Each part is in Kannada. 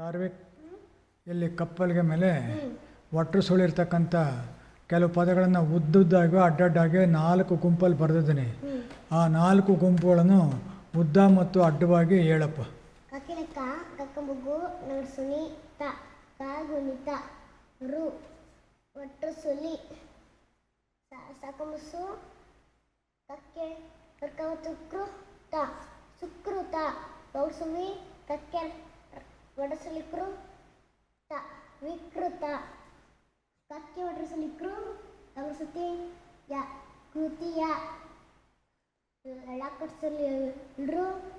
ಚಾರ್ವಿಕ್ ಇಲ್ಲಿ ಕಪ್ಪಲ್ಗೆ ಮೇಲೆ ಒಟ್ಟರು ಸುಳಿರ್ತಕ್ಕಂಥ ಕೆಲವು ಪದಗಳನ್ನು ಉದ್ದುದ್ದಾಗಿ ಅಡ್ಡಡ್ಡಾಗಿ ನಾಲ್ಕು ಗುಂಪಲ್ಲಿ ಬರೆದಿದ್ದೀನಿ. ಆ ನಾಲ್ಕು ಗುಂಪುಗಳನ್ನು ಉದ್ದ ಮತ್ತು ಅಡ್ಡವಾಗಿ ಹೇಳಪ್ಪ. ಕಕ್ಕೆ ಕಕ್ಕಮುಗು ನಡ್ಸುನಿ ತ ಕಕ್ಕೆ ತ ಕಕ್ಕೆ ಒಡಸಲಿಕ್ರು ತ, ವಿಕೃತ. ಕಕ್ಕೆ ಒಡಸಲಿಕ್ರು ತಮಸುತಿ ಯ, ಕೃತಿಯ. ಲಳಕಡ್ಸಲಿ ಇಡ್ರು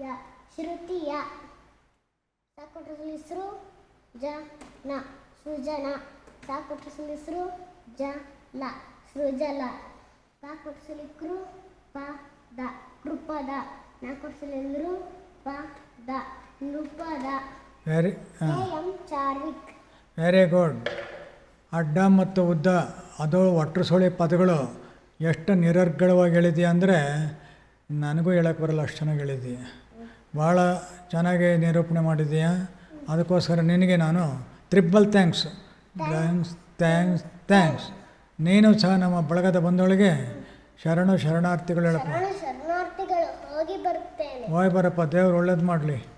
ಯಾ, ಶ್ರುತಿಯ. ಸಾಕೊಟ್ರ ಹೆಸರು ಜ, ನ, ಸೃಜನ. ಸಾಕೊಟ್ರ ಹೆಸರು ಜ, ಲ, ಸೃಜಲ. ಸಾಕೊಟ್ಸಲಿಕ್ರು ಪ, ದ, ಕೃಪದ. ನೃಪದ ವೆರಿ ವೆರಿ ಗುಡ್ ಅಡ್ಡ ಮತ್ತು ಉದ್ದ ಅದು ಒಟ್ಟರು ಸುಳಿ ಪದಗಳು. ಎಷ್ಟು ನಿರರ್ಗಳವಾಗಿ ಹೇಳಿದೆಯಾ ಅಂದರೆ ನನಗೂ ಹೇಳಕ್ಕೆ ಬರಲ್ಲ ಅಷ್ಟು ಚೆನ್ನಾಗಿ ಹೇಳಿದ್ದೀಯ ಭಾಳ ಚೆನ್ನಾಗಿ ನಿರೂಪಣೆ ಮಾಡಿದ್ದೀಯಾ ಅದಕ್ಕೋಸ್ಕರ ನಿನಗೆ ನಾನು triple thanks thanks thanks thanks ನೀನು ಸಹ ನಮ್ಮ ಬಳಗದ ಬಂಧುಗಳಿಗೆ ಶರಣು ಶರಣಾರ್ಥಿಗಳು ಹೇಳಪ್ಪ. ಶರಣಾರ್ಥಿಗಳು ಹೋಗಿ ಬರುತ್ತೇನೆ. ಹೋಯ್ ಬರಪ್ಪ ದೇವ್ರು ಒಳ್ಳೇದು ಮಾಡಲಿ.